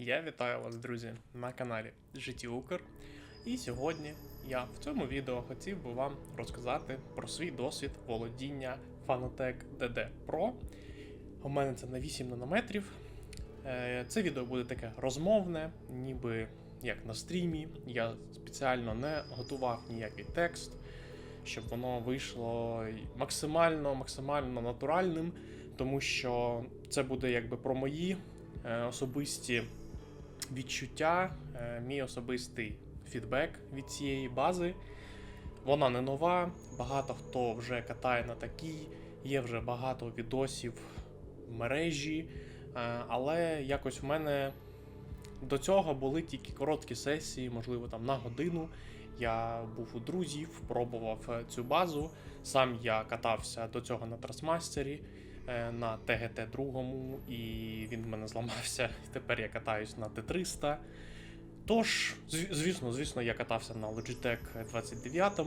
Я вітаю вас, друзі, на каналі Житті Укр. І сьогодні я в цьому відео хотів би вам розказати про свій досвід володіння Fanatec DD Pro. У мене це на 8 нанометрів. Е, Це відео буде таке розмовне, ніби як на стрімі. Я спеціально не готував ніякий текст, щоб воно вийшло максимально, максимально натуральним, тому що це буде якби про мої е, особисті відчуття, е, мій особистий фідбек від цієї бази. Вона не нова, багато хто вже катає на такій, є вже багато відосів в мережі, е, але якось в мене до цього були тільки короткі сесії, можливо, там на годину. Я був у друзів, пробував е, цю базу. Сам я катався до цього на трасмастері на ТГТ 2 і він в мене зламався. Тепер я катаюсь на Т300. Тож, звісно, звісно, я катався на Logitech 29,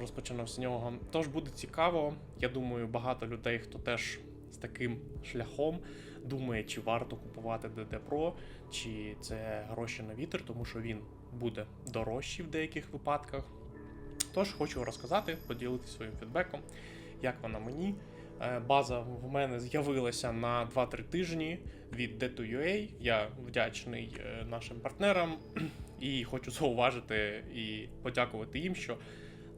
розпочинав з нього. Тож буде цікаво. Я думаю, багато людей, хто теж з таким шляхом думає, чи варто купувати DD Pro, чи це гроші на вітер, тому що він буде дорожчий в деяких випадках. Тож хочу розказати, поділитися своїм фідбеком, як вона мені. Е, База в мене з'явилася на 2-3 тижні від D2UA. Я вдячний е, нашим партнерам і хочу зауважити і подякувати їм, що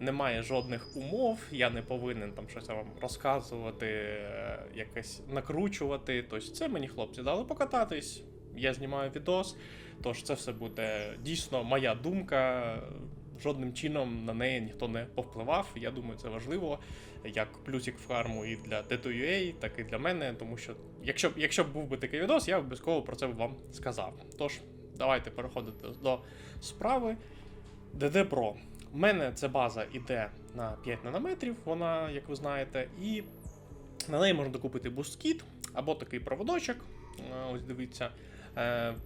немає жодних умов. Я не повинен там щось вам розказувати, е, якось накручувати. Тобто, це мені хлопці дали покататись. Я знімаю відос, тож це все буде дійсно моя думка. Жодним чином на неї ніхто не повпливав. Я думаю, це важливо як плюсик в карму і для D2UA, так і для мене. Тому що, якщо якщо був би такий відос, я обов'язково про це б вам сказав. Тож, давайте переходити до справи. DD Pro. У мене ця база іде на 5 нанометрів, вона, як ви знаєте, і на неї можна докупити бусткіт або такий проводочок. Е, Ось дивіться,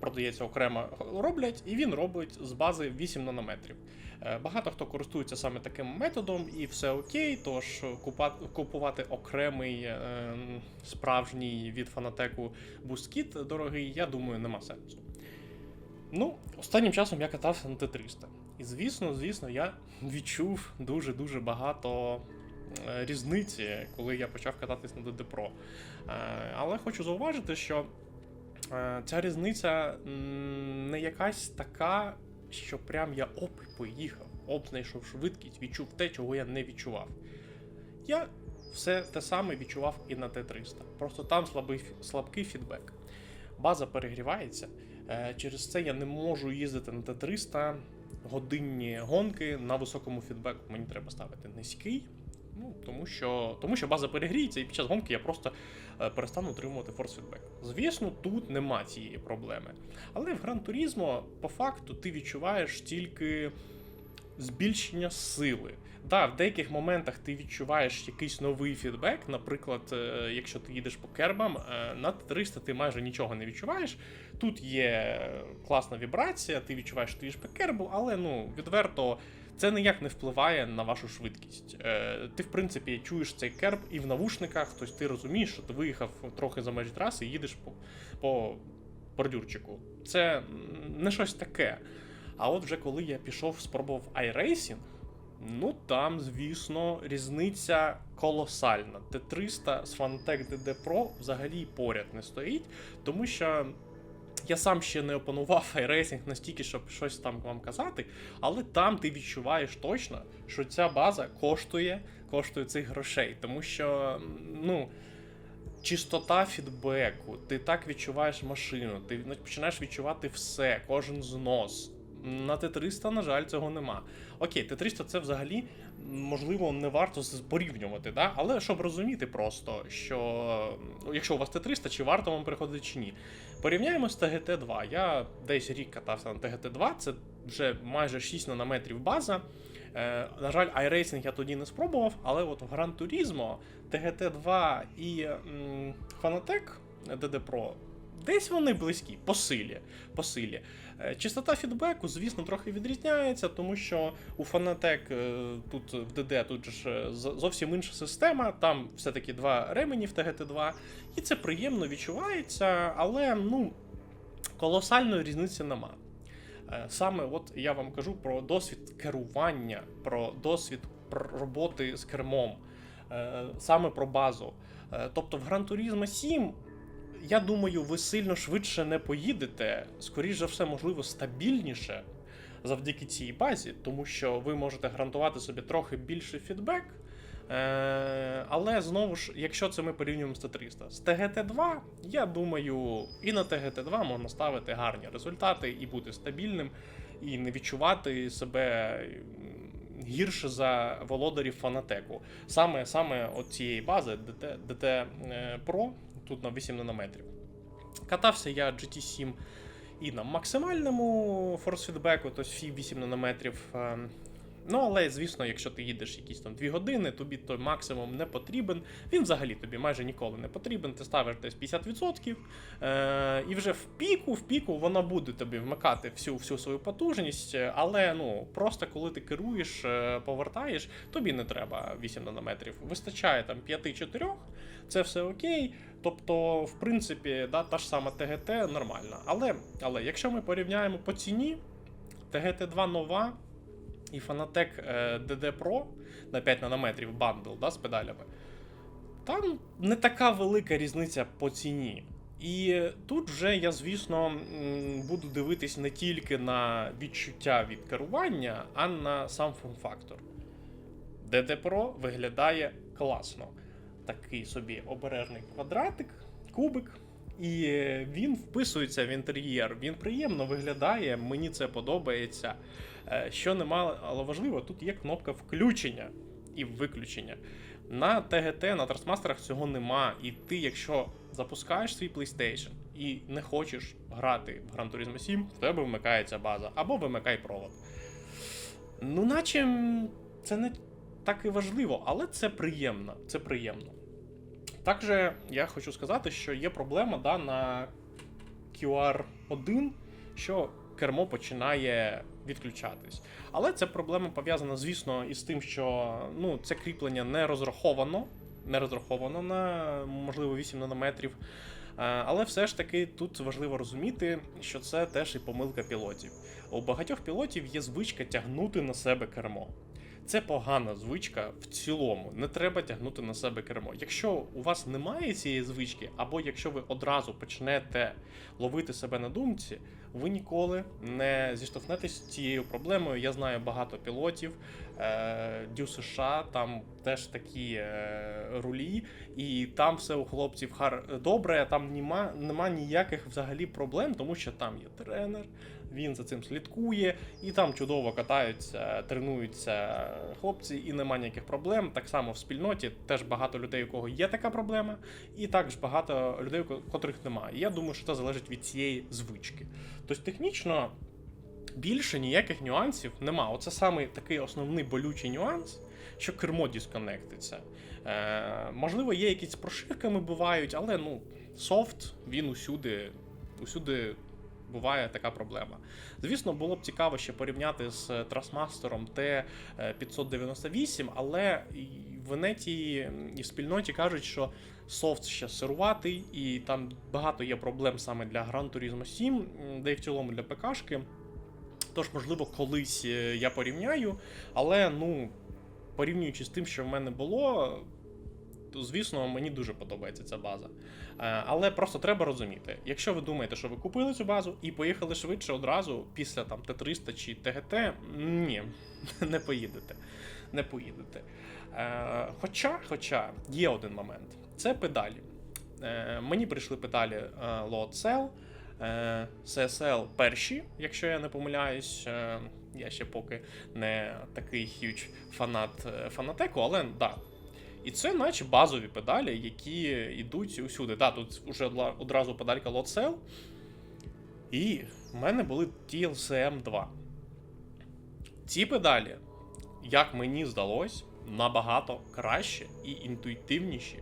продається окремо роблять, і він робить з бази 8 нанометрів. Е, Багато хто користується саме таким методом, і все окей. Тож купувати окремий е, справжній від фанатеку бусткіт дорогий, я думаю, нема сенсу. Ну, останнім часом я катався на Т300. І звісно, звісно, я відчув дуже-дуже багато е, різниці, коли я почав кататись на. Е, Але хочу зауважити, що е, ця різниця не якась така, що прям я оп поїхав, оп, знайшов швидкість, відчув те, чого я не відчував. Я все те саме відчував і на Т300. Просто там слабий, слабкий фідбек. База перегрівається. Е, Через це я не можу їздити на Т300 годинні гонки на високому фідбеку. Мені треба ставити низький. Ну, тому що, тому що база перегріється, і під час гонки я просто е, перестану отримувати форс-фідбек. Звісно, тут нема цієї проблеми. Але в Гран Турізмо, по факту, ти відчуваєш тільки збільшення сили. Да, в деяких моментах ти відчуваєш якийсь новий фідбек. Наприклад, е, якщо ти їдеш по кербам, е, на 300 ти майже нічого не відчуваєш. Тут є класна вібрація, ти відчуваєш, що ти їдеш по кербу, але ну відверто. Це ніяк не впливає на вашу швидкість. Е, ти, в принципі, чуєш цей керб і в навушниках, тобто ти розумієш, що ти виїхав трохи за межі траси і їдеш по, по бордюрчику. Це не щось таке. А от вже коли я пішов, спробував iRacing, ну там, звісно, різниця колосальна. Т300 з Fanatec DD Pro взагалі поряд не стоїть, тому що. Я сам ще не опанував iRacing настільки, щоб щось там вам казати, але там ти відчуваєш точно, що ця база коштує, коштує цих грошей, тому що ну. Чистота фідбеку, ти так відчуваєш машину, ти починаєш відчувати все, кожен знос. На Т300, на жаль, цього нема. Окей, Т300 це взагалі можливо не варто порівнювати, да? але щоб розуміти просто, що ну, якщо у вас Т300, чи варто вам переходити чи ні. Порівняємо з ТГТ-2. Я десь рік катався на ТГТ-2, це вже майже 6 нанометрів база. Е, на жаль, iRacing я тоді не спробував, але от в Gran Turismo ТГТ-2 і м, Fanatec DD Pro Десь вони близькі, по силі. По силі. Е, Частота фідбеку, звісно, трохи відрізняється, тому що у Fanatec е, тут в DD тут ж е, зовсім інша система, там все-таки два ремені в ТГТ2, і це приємно відчувається, але ну. колосальної різниці нема. Саме от я вам кажу про досвід керування, про досвід роботи з кермом, саме про базу. Тобто в Gran Turismo 7, я думаю, ви сильно швидше не поїдете, скоріш за все, можливо, стабільніше завдяки цій базі, тому що ви можете гарантувати собі трохи більший фідбек. Е, але знову ж, якщо це ми порівнюємо з Т300, з ТГТ2, я думаю, і на ТГТ2 можна ставити гарні результати і бути стабільним, і не відчувати себе гірше за володарів фанатеку. Саме саме от цієї бази DT, DT е, Pro, тут на 8 нанометрів. Катався я GT7 і на максимальному форс-фідбеку, тобто всі 8 нанометрів. е, Ну, але звісно, якщо ти їдеш якісь там 2 години, тобі той максимум не потрібен. Він взагалі тобі майже ніколи не потрібен. Ти ставиш десь 50%, е, і вже в піку, в піку воно буде тобі вмикати всю всю свою потужність. Але ну просто коли ти керуєш, е, повертаєш, тобі не треба 8 нанометрів. Вистачає там 5-4, це все окей. Тобто, в принципі, да, та ж сама ТГТ нормальна. Але, але якщо ми порівняємо по ціні, ТГТ2 нова і Fanatec е, DD Pro на 5 нанометрів бандл да, з педалями, там не така велика різниця по ціні. І тут вже я, звісно, буду дивитись не тільки на відчуття від керування, а на сам форм-фактор. DD Pro виглядає класно. Такий собі обережний квадратик, кубик. І він вписується в інтер'єр. Він приємно виглядає, мені це подобається. Е, Що немало важливо, тут є кнопка включення і виключення. На ТГТ, на трансмастерах цього нема. І ти, якщо запускаєш свій PlayStation і не хочеш грати в Gran Turismo 7, в тебе вмикається база або вимикай провод. Ну, наче це не так і важливо, але це приємно. Це приємно. Також я хочу сказати, що є проблема да, на QR1, що кермо починає відключатись. Але ця проблема пов'язана, звісно, із тим, що ну, це кріплення не розраховано, не розраховано на можливо 8 нанометрів. Е, Але все ж таки тут важливо розуміти, що це теж і помилка пілотів. У багатьох пілотів є звичка тягнути на себе кермо. Це погана звичка в цілому. Не треба тягнути на себе кермо. Якщо у вас немає цієї звички, або якщо ви одразу почнете ловити себе на думці, ви ніколи не зіштовхнетесь з цією проблемою. Я знаю багато пілотів е, Дю США, там теж такі е, рулі, і там все у хлопців хар добре, там нема, нема ніяких взагалі проблем, тому що там є тренер, він за цим слідкує, і там чудово катаються, тренуються хлопці, і нема ніяких проблем. Так само в спільноті теж багато людей, у кого є така проблема, і також багато людей, у котрих немає. Я думаю, що це залежить від цієї звички. Тобто, технічно більше ніяких нюансів нема. Оце саме такий основний болючий нюанс, що кермо дисконектиться. Е, можливо, є якісь прошивками бувають, але ну, софт він усюди, усюди буває така проблема. Звісно, було б цікаво ще порівняти з Трасмастером Т598, але в інеті і в спільноті кажуть, що софт ще сируватий, і там багато є проблем саме для Gran Turismo 7, м, да і в цілому для ПКшки. Тож, можливо, колись е, я порівняю, але ну, порівнюючи з тим, що в мене було, звісно, мені дуже подобається ця база. Е, Але просто треба розуміти, якщо ви думаєте, що ви купили цю базу і поїхали швидше одразу після там Т300 чи ТГТ, ні, не поїдете. Не поїдете. Е, Хоча, хоча є один момент: це педалі. Е, Мені прийшли педалі Load Cell, CSL перші, якщо я не помиляюсь. Я ще поки не такий хюч фанат фанатеку, але да. І це наче базові педалі, які йдуть усюди. Да, тут вже одразу педалька Cell. І в мене були TLCM 2. Ці педалі, як мені здалось, набагато краще і інтуїтивніші.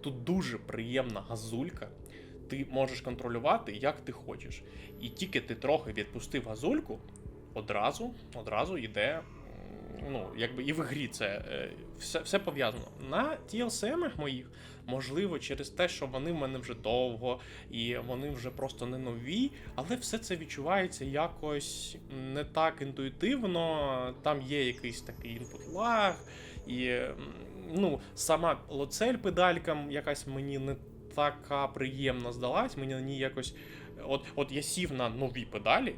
Тут дуже приємна газулька. Ти можеш контролювати, як ти хочеш. І тільки ти трохи відпустив газульку, одразу, одразу йде ну, якби і в грі це е, все, все пов'язано. На TLCM моїх, можливо, через те, що вони в мене вже довго і вони вже просто не нові, але все це відчувається якось не так інтуїтивно. Там є якийсь такий інпут лаг, і ну, сама лоцель педалька якась мені не така приємна здалась. Мені на ній якось. От, от я сів на нові педалі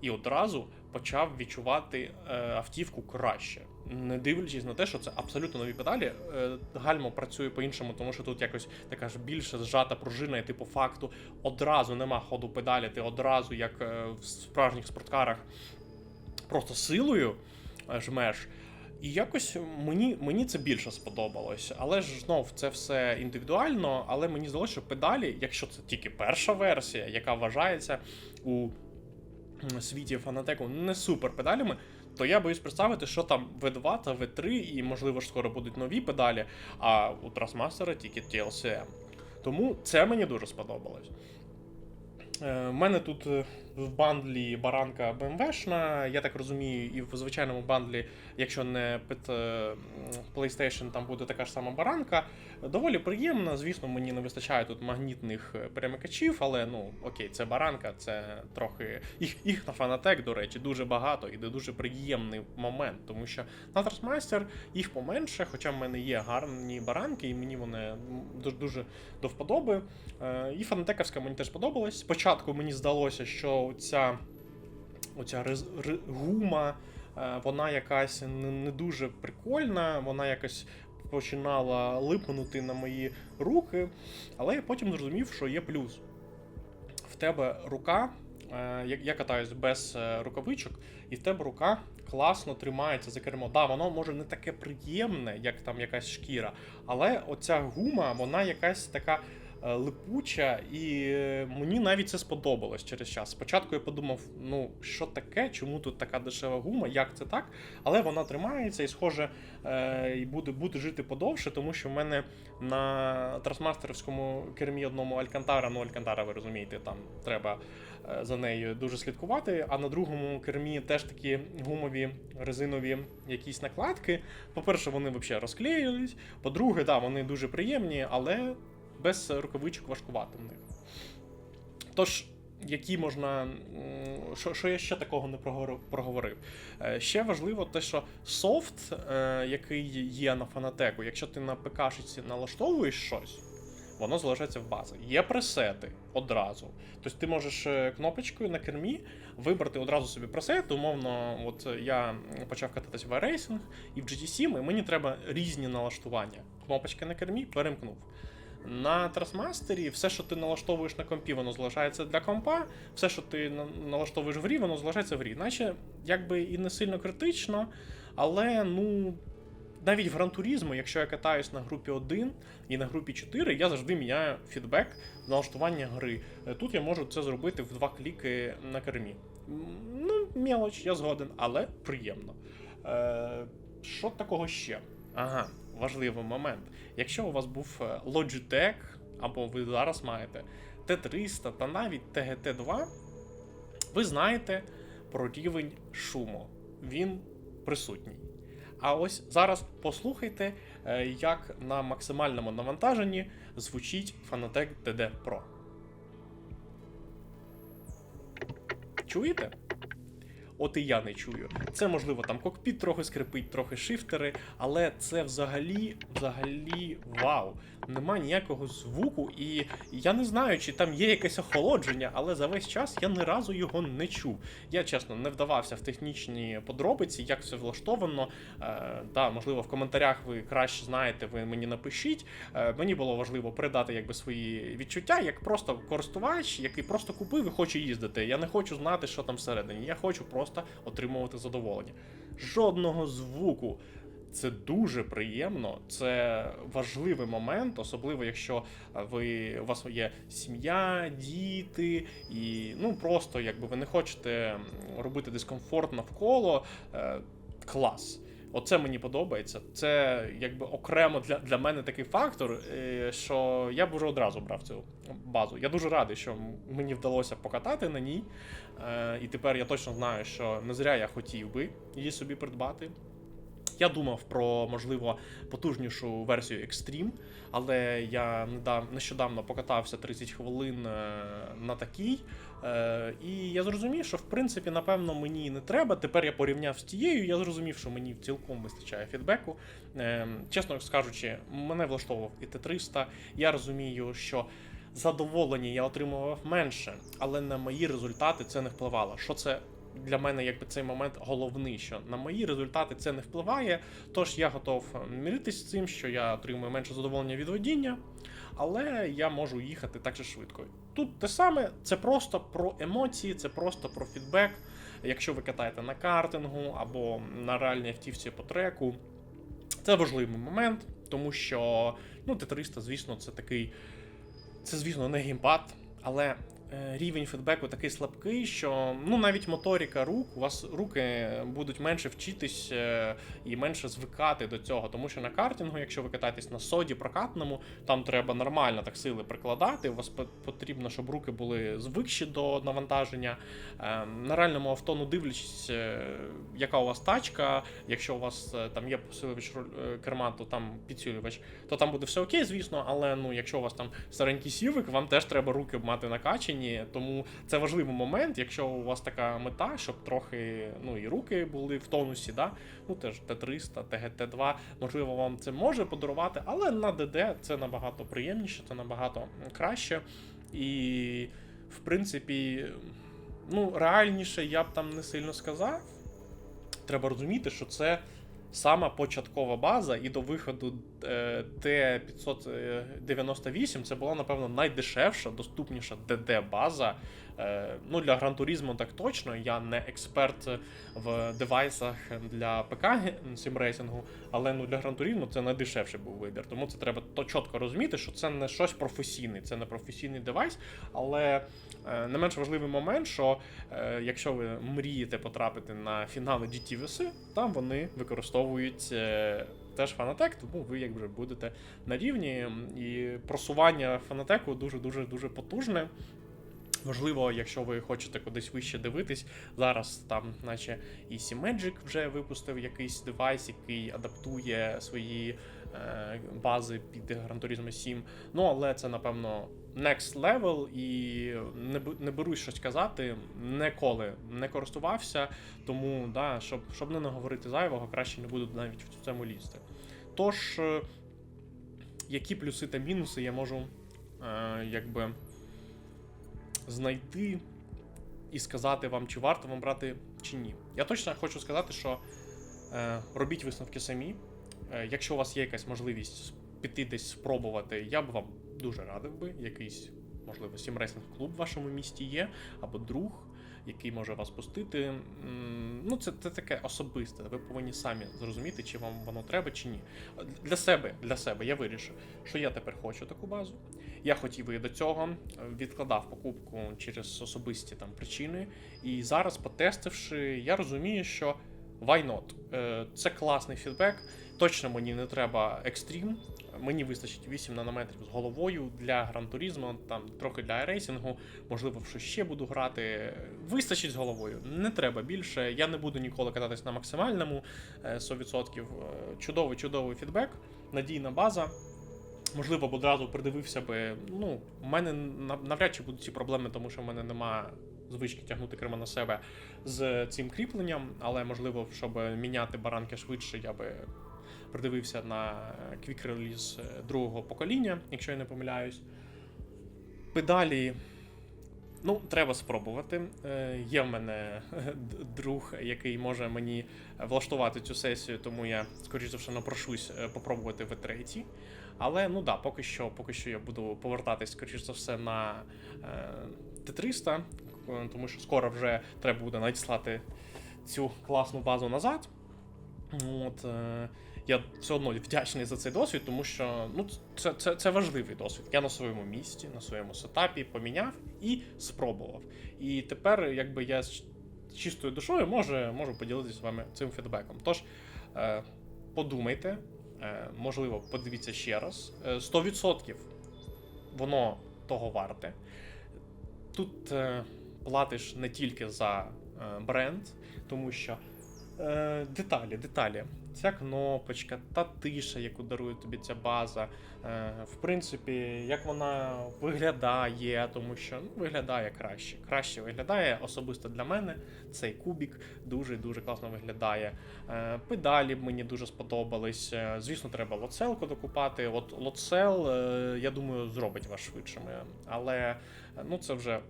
і одразу почав відчувати е, автівку краще. Не дивлячись на те, що це абсолютно нові педалі. Е, гальмо працює по-іншому, тому що тут якось така ж більше зжата пружина, і ти по факту одразу нема ходу педалі, ти одразу, як е, в справжніх спорткарах, просто силою жмеш. І якось мені, мені це більше сподобалось. Але ж знов це все індивідуально. Але мені здалося, що педалі, якщо це тільки перша версія, яка вважається у світі фанатеку не супер педалями, то я боюсь представити, що там V2 та V3, і можливо ж скоро будуть нові педалі, а у Трасмастера тільки TLCM. Тому це мені дуже сподобалось. Е, У мене тут е, в бандлі баранка BMW-шна, я так розумію, і в звичайному бандлі, якщо не під е, PlayStation, там буде така ж сама баранка. Доволі приємна. Звісно, мені не вистачає тут магнітних е, перемикачів, але ну окей, це баранка, це трохи. Їх, їх на Fanatec, до речі, дуже багато і це дуже приємний момент, тому що на Trustmaster їх поменше, хоча в мене є гарні баранки, і мені вони дуже дуже до вподоби. Е, І фанатековська мені теж подобалась. Спочатку мені здалося, що ця оця рез, ри- гума, е, вона якась не, не дуже прикольна, вона якось починала липнути на мої руки, але я потім зрозумів, що є плюс. В тебе рука, е, я, катаюсь без е, рукавичок, і в тебе рука класно тримається за кермо. Да, воно може не таке приємне, як там якась шкіра, але оця гума, вона якась така липуча, і е, мені навіть це сподобалось через час. Спочатку я подумав, ну що таке, чому тут така дешева гума, як це так? Але вона тримається і, схоже, е, і буде, буде жити подовше, тому що в мене на трансмастерівському кермі одному Алькантара, ну Алькантара, ви розумієте, там треба е, за нею дуже слідкувати. А на другому кермі теж такі гумові резинові якісь накладки. По-перше, вони взагалі розклеюють. По-друге, да, вони дуже приємні, але без рукавичок важкувати в них. Тож, які можна. Що, що я ще такого не проговорив-? Е, Ще важливо те, що софт, е, який є на фанатеку, якщо ти на ПКшиці налаштовуєш щось, воно залишається в базі. Є пресети одразу. Тобто ти можеш е, кнопочкою на кермі вибрати одразу собі пресет. Умовно, от я почав кататись в iRacing і в GT7, і мені треба різні налаштування. Кнопочки на кермі перемкнув. На Трасмастері все, що ти налаштовуєш на компі, воно залишається для компа, все, що ти налаштовуєш в грі, воно залишається в грі. Наче якби і не сильно критично, але ну. Навіть в Гран Турізмо, якщо я катаюсь на групі 1 і на групі 4, я завжди міняю фідбек налаштування гри. Е, Тут я можу це зробити в два кліки на кермі. Ну, мелоч, я згоден, але приємно. Е, що такого ще? Ага, важливий момент. Якщо у вас був е, Logitech, або ви зараз маєте T300 та навіть TGT2, ви знаєте про рівень шуму. Він присутній. А ось зараз послухайте, е, як на максимальному навантаженні звучить Fanatec DD Pro. Чуєте? От і я не чую. Це можливо там кокпіт трохи скрипить, трохи шифтери, але це взагалі, взагалі вау. Нема ніякого звуку, і я не знаю, чи там є якесь охолодження, але за весь час я ні разу його не чув. Я чесно не вдавався в технічні подробиці, як все влаштовано. Е, да, можливо, в коментарях ви краще знаєте, ви мені напишіть. Е, мені було важливо передати якби свої відчуття, як просто користувач, який просто купив і хоче їздити. Я не хочу знати, що там всередині. Я хочу просто отримувати задоволення. Жодного звуку. Це дуже приємно, це важливий момент, особливо якщо е, ви у вас є сім'я, діти, і ну просто якби ви не хочете робити дискомфорт навколо. Е, клас. Оце мені подобається. Це якби окремо для, для мене такий фактор, е, що я б вже одразу брав цю базу. Я дуже радий, що мені вдалося покатати на ній. Е, І тепер я точно знаю, що не зря я хотів би її собі придбати. Я думав про можливо потужнішу версію Extreme, але я нещодавно покатався 30 хвилин е, на такій. Е, і я зрозумів, що в принципі, напевно, мені не треба. Тепер я порівняв з тією, я зрозумів, що мені цілком вистачає фідбеку. Е, чесно скажучи, мене влаштовував і Т300. Я розумію, що задоволення я отримував менше, але на мої результати це не впливало. Що це для мене, якби цей момент головний, що на мої результати це не впливає. Тож я готов миритись з цим, що я отримую менше задоволення від водіння, але я можу їхати так же швидко. Тут те саме, це просто про емоції, це просто про фідбек. Якщо ви катаєте на картингу або на реальній автівці по треку, це важливий момент, тому що ну, Т300, звісно, це такий. Це, звісно, не геймпад, але рівень фідбеку такий слабкий, що ну навіть моторика рук, у вас руки будуть менше вчитись е, і менше звикати до цього. Тому що на картингу, якщо ви катаєтесь на соді прокатному, там треба нормально так сили прикладати. У вас потрібно, щоб руки були звикші до навантаження. Е, На реальному авто, ну дивлячись, е, яка у вас тачка, якщо у вас е, там є посилювач е, керма, то там підсилювач, то там буде все окей, звісно, але ну, якщо у вас там старенький сівик, вам теж треба руки мати накачані. Тому це важливий момент, якщо у вас така мета, щоб трохи ну, і руки були в тонусі, да? ну теж Т300, ТГТ2, можливо, вам це може подарувати, але на ДД це набагато приємніше, це набагато краще. І, в принципі, ну, реальніше я б там не сильно сказав. Треба розуміти, що це сама початкова база, і до виходу Т598 це була, напевно, найдешевша, доступніша ДД-база. Е, ну, для Turismo так точно. Я не експерт в девайсах для ПК сімрейсингу, але ну, для Turismo це найдешевший був вибір. Тому це треба то чітко розуміти, що це не щось професійне, це не професійний девайс, але е, не менш важливий момент, що е, якщо ви мрієте потрапити на фінали GTVS, там вони використовують е, теж фанатек, тому ви якби будете на рівні. І просування фанатеку дуже дуже потужне. Можливо, якщо ви хочете кудись вище дивитись, зараз там, наче і Magic вже випустив якийсь девайс, який адаптує свої е, бази під Gran Turismo 7. Ну, але це, напевно, next level, і не, не берусь щось казати, ніколи не користувався, тому, да, щоб, щоб не наговорити зайвого, краще не буду навіть в цьому лізти. Тож, е, які плюси та мінуси я можу е, якби знайти і сказати вам, чи варто вам брати, чи ні. Я точно хочу сказати, що е, робіть висновки самі. Е, якщо у вас є якась можливість піти десь спробувати, я б вам дуже радив би. Якийсь, можливо, сімрейсинг клуб в вашому місті є, або друг, який може вас пустити. Ну, це, це таке особисте. Ви повинні самі зрозуміти, чи вам воно треба, чи ні. Для себе, для себе я вирішив, що я тепер хочу таку базу. Я хотів і до цього, е, відкладав покупку через особисті там причини. І зараз, потестивши, я розумію, що why not? Е, Це класний фідбек. Точно мені не треба екстрім. Мені вистачить 8 нанометрів з головою для Turismo, там трохи для рейсингу, можливо, що ще буду грати. Вистачить з головою. Не треба більше. Я не буду ніколи кататись на максимальному е, 100%. Е, Чудовий, чудовий фідбек, надійна база. Можливо, б одразу придивився би. Ну, у мене навряд чи будуть ці проблеми, тому що в мене нема звички тягнути кермо на себе з цим кріпленням, але можливо, щоб міняти баранки швидше, я би придивився на е, другого покоління, якщо я не помиляюсь. Педалі. Ну, треба спробувати. Е, Є в мене друг, який може мені влаштувати цю сесію, тому я, скоріш за все, напрошусь е, попробувати в третій. Але ну да, поки що, поки що я буду повертатись, скоріш за все, на е, Т300, е, тому що скоро вже треба буде надіслати цю класну базу назад. От, е, я все одно вдячний за цей досвід, тому що ну, це, це, це важливий досвід. Я на своєму місці, на своєму сетапі поміняв і спробував. І тепер, якби я з чистою душою можу, можу поділитися з вами цим фідбеком. Тож, е, подумайте, е, можливо, подивіться ще раз. Е, 100% воно того варте. Тут е, платиш не тільки за е, бренд, тому що Е, деталі, деталі. Ця кнопочка, та тиша, яку дарує тобі ця база. Е, в принципі, як вона виглядає, тому що ну, виглядає краще. Краще виглядає особисто для мене. Цей кубік дуже дуже класно виглядає. Е, педалі мені дуже сподобались. Е, звісно, треба лоцелку докупати. От лоцел, я думаю, зробить вас швидшими. Але ну, це вже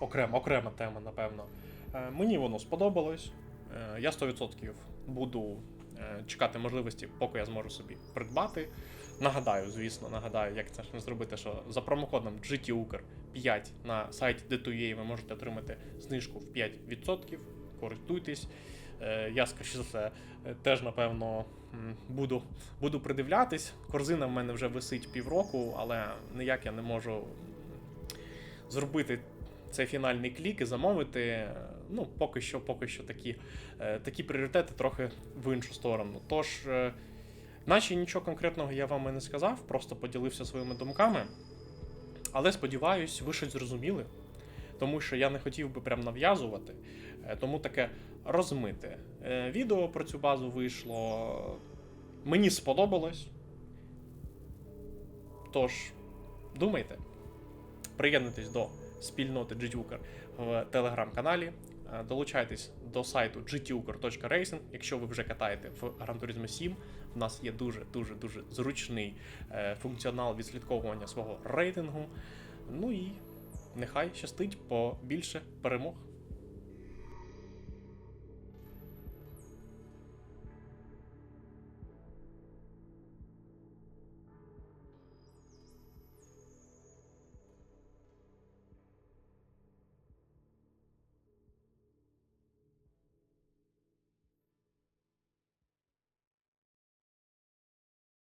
окрема, окрема тема, напевно. Мені воно сподобалось. Я 100% буду чекати можливості, поки я зможу собі придбати. Нагадаю, звісно, нагадаю, як це ж не зробити, що за промокодом GTUKER 5 на сайті D2UA ви можете отримати знижку в 5%. Користуйтесь. Е, Я, за все, е, теж, напевно, буду, буду придивлятись. Корзина в мене вже висить півроку, але ніяк я не можу зробити цей фінальний клік і замовити. Ну, поки що, поки що такі, е, такі пріоритети трохи в іншу сторону. Тож, е, наче нічого конкретного я вам і не сказав, просто поділився своїми думками. Але сподіваюсь, ви щось зрозуміли, тому що я не хотів би прям нав'язувати, е, тому таке розмите. Відео про цю базу вийшло. Мені сподобалось. Тож, думайте, приєднуйтесь до спільноти GTUKER в телеграм-каналі. Е, Долучайтесь до сайту gtuker.racing, якщо ви вже катаєте в Gran Turismo 7. У нас є дуже дуже зручний е, функціонал відслідковування свого рейтингу. Ну і нехай щастить побільше перемог.